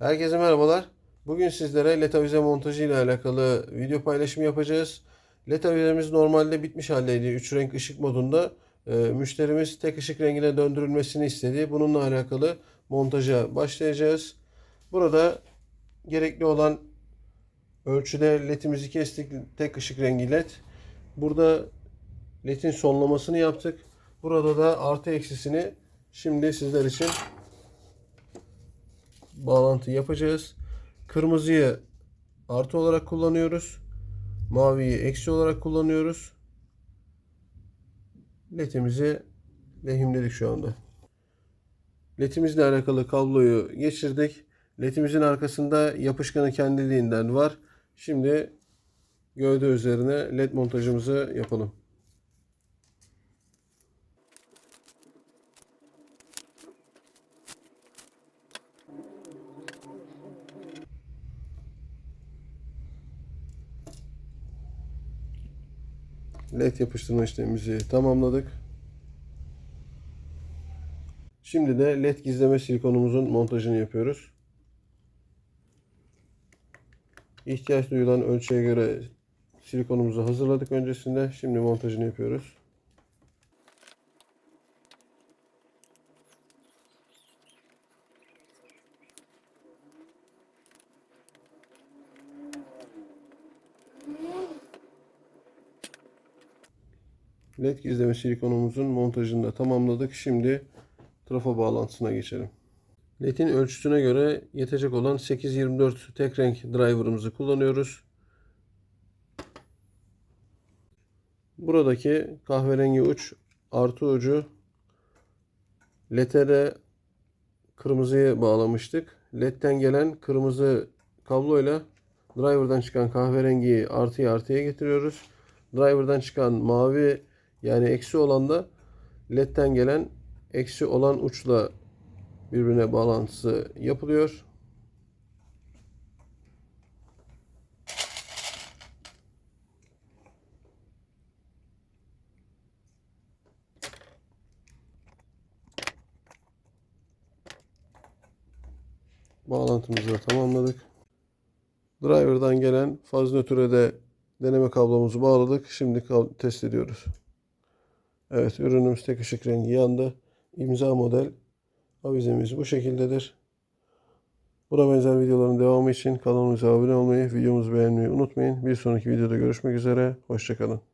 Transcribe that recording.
Herkese merhabalar. Bugün sizlere led avize montajı ile alakalı video paylaşımı yapacağız. Led avizemiz normalde bitmiş haldeydi. 3 renk ışık modunda. Ee, müşterimiz tek ışık rengine döndürülmesini istedi. Bununla alakalı montaja başlayacağız. Burada gerekli olan ölçüde ledimizi kestik. Tek ışık rengi led. Burada ledin sonlamasını yaptık. Burada da artı eksisini şimdi sizler için bağlantı yapacağız. Kırmızıyı artı olarak kullanıyoruz. Maviyi eksi olarak kullanıyoruz. Ledimizi lehimledik şu anda. Ledimizle alakalı kabloyu geçirdik. Ledimizin arkasında yapışkanı kendiliğinden var. Şimdi gövde üzerine led montajımızı yapalım. Led yapıştırma işlemimizi tamamladık. Şimdi de led gizleme silikonumuzun montajını yapıyoruz. İhtiyaç duyulan ölçüye göre silikonumuzu hazırladık öncesinde. Şimdi montajını yapıyoruz. Led gizleme silikonumuzun montajını da tamamladık. Şimdi trafo bağlantısına geçelim. LED'in ölçüsüne göre yetecek olan 824 tek renk driver'ımızı kullanıyoruz. Buradaki kahverengi uç artı ucu LED'e kırmızıyı bağlamıştık. LED'den gelen kırmızı kabloyla driver'dan çıkan kahverengiyi artıya artıya getiriyoruz. Driver'dan çıkan mavi yani eksi olan da ledden gelen eksi olan uçla birbirine bağlantısı yapılıyor. Bağlantımızı da tamamladık. Driver'dan gelen faz nötre de deneme kablomuzu bağladık. Şimdi test ediyoruz. Evet ürünümüz tek ışık rengi yandı. İmza model avizemiz bu şekildedir. Buna benzer videoların devamı için kanalımıza abone olmayı, videomuzu beğenmeyi unutmayın. Bir sonraki videoda görüşmek üzere. Hoşçakalın.